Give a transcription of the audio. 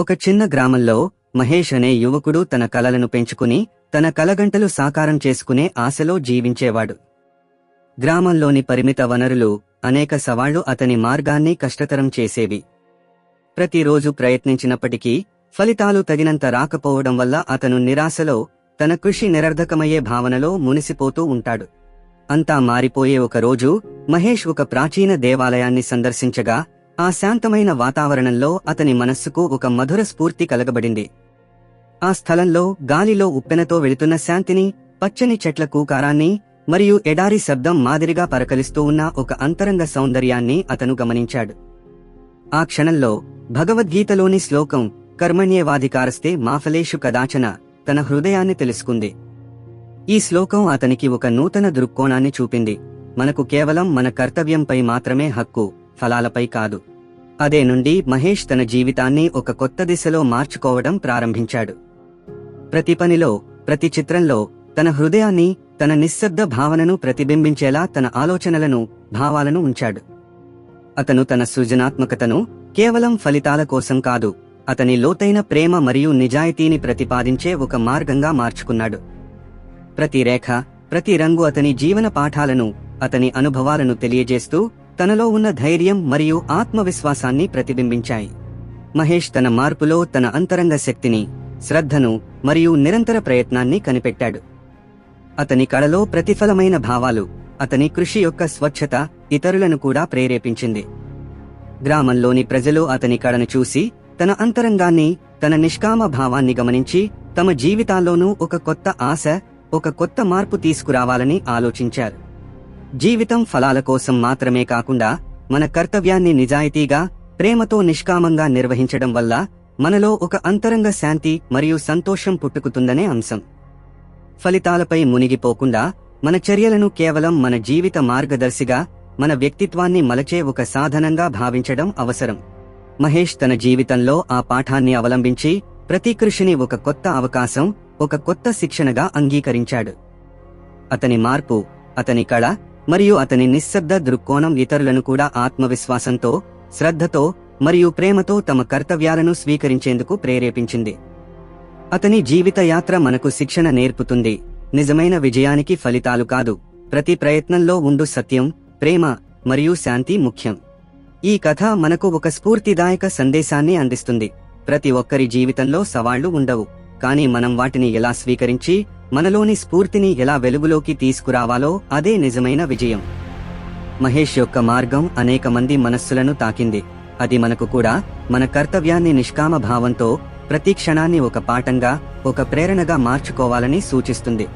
ఒక చిన్న గ్రామంలో మహేష్ అనే యువకుడు తన కలలను పెంచుకుని తన కలగంటలు సాకారం చేసుకునే ఆశలో జీవించేవాడు. గ్రామంలోని పరిమిత వనరులు అనేక సవాళ్ళు అతని మార్గాన్ని కష్టతరం చేసేవి. ప్రతిరోజు ప్రయత్నించినప్పటికీ ఫలితాలు తగినంత రాకపోవడం వల్ల అతను నిరాశలో తన కృషి నిరర్ధకమయ్యే భావనలో మునిసిపోతూ ఉంటాడు. అంతా మారిపోయే ఒక రోజు మహేష్ ఒక ప్రాచీన దేవాలయాన్ని సందర్శించగా ఆ శాంతమైన వాతావరణంలో అతని మనస్సుకు ఒక మధుర స్ఫూర్తి కలగబడింది. ఆ స్థలంలో గాలిలో ఉప్పెనతో వెళుతున్న శాంతిని పచ్చని చెట్ల కూకారాన్ని మరియు ఎడారి శబ్దం మాదిరిగా పరకలిస్తూ ఉన్న ఒక అంతరంగ సౌందర్యాన్ని అతను గమనించాడు. ఆ క్షణంలో భగవద్గీతలోని శ్లోకం కర్మణ్యేవాధికారస్తే మాఫలేషు కదాచన తన హృదయాన్ని తెలుసుకుంది. ఈ శ్లోకం అతనికి ఒక నూతన దృక్కోణాన్ని చూపింది. మనకు కేవలం మన కర్తవ్యంపై మాత్రమే హక్కు ఫలాలపై కాదు. అదే నుండి మహేష్ తన జీవితాన్ని ఒక కొత్త దిశలో మార్చుకోవడం ప్రారంభించాడు. ప్రతి పనిలో ప్రతి చిత్రంలో తన హృదయాన్ని తన నిశ్శబ్ద భావనను ప్రతిబింబించేలా తన ఆలోచనలను భావాలను ఉంచాడు. అతను తన సృజనాత్మకతను కేవలం ఫలితాల కోసం కాదు అతని లోతైన ప్రేమ మరియు నిజాయితీని ప్రతిపాదించే ఒక మార్గంగా మార్చుకున్నాడు. ప్రతి రేఖ ప్రతి రంగు అతని జీవన పాఠాలను అతని అనుభవాలను తెలియజేస్తూ తనలో ఉన్న ధైర్యం మరియు ఆత్మవిశ్వాసాన్ని ప్రతిబింబించాయి. మహేష్ తన మార్పులో తన అంతరంగ శక్తిని శ్రద్ధను మరియు నిరంతర ప్రయత్నాన్ని కనిపెట్టాడు. అతని కళలో ప్రతిఫలమైన భావాలు అతని కృషి యొక్క స్వచ్ఛత ఇతరులను కూడా ప్రేరేపించింది. గ్రామంలోని ప్రజలు అతని కళను చూసి తన అంతరంగాన్ని తన నిష్కామ భావాన్ని గమనించి తమ జీవితాల్లోనూ ఒక కొత్త ఆశ ఒక కొత్త మార్పు తీసుకురావాలని ఆలోచించారు. జీవితం ఫలాల కోసం మాత్రమే కాకుండా మన కర్తవ్యాన్ని నిజాయితీగా ప్రేమతో నిష్కామంగా నిర్వహించడం వల్ల మనలో ఒక అంతరంగ శాంతి మరియు సంతోషం పుట్టుకుతుందనే అంశం. ఫలితాలపై మునిగిపోకుండా మన చర్యలను కేవలం మన జీవిత మార్గదర్శిగా మన వ్యక్తిత్వాన్ని మలచే ఒక సాధనంగా భావించడం అవసరం. మహేష్ తన జీవితంలో ఆ పాఠాన్ని అవలంబించి ప్రతి కృషిని ఒక కొత్త అవకాశం ఒక కొత్త శిక్షణగా అంగీకరించాడు. అతని మార్పు అతని కళ మరియు అతని నిశ్శబ్ద దృక్కోణం ఇతరులను కూడా ఆత్మవిశ్వాసంతో శ్రద్ధతో మరియు ప్రేమతో తమ కర్తవ్యాలను స్వీకరించేందుకు ప్రేరేపించింది. అతని జీవితయాత్ర మనకు శిక్షణ నేర్పుతుంది. నిజమైన విజయానికి ఫలితాలు కాదు. ప్రతి ప్రయత్నంలో ఉండు సత్యం ప్రేమ మరియు శాంతి ముఖ్యం. ఈ కథ మనకు ఒక స్ఫూర్తిదాయక సందేశాన్ని అందిస్తుంది. ప్రతి ఒక్కరి జీవితంలో సవాళ్ళు ఉండవు. కానీ మనం వాటిని ఎలా స్వీకరించి మనలోని స్ఫూర్తిని ఎలా వెలుగులోకి తీసుకురావాలో అదే నిజమైన విజయం. మహేష్ యొక్క మార్గం అనేక మంది మనస్సులను తాకింది. అది మనకు కూడా మన కర్తవ్యాన్ని నిష్కామ భావంతో ప్రతి క్షణాన్ని ఒక పాఠంగా ఒక ప్రేరణగా మార్చుకోవాలని సూచిస్తుంది.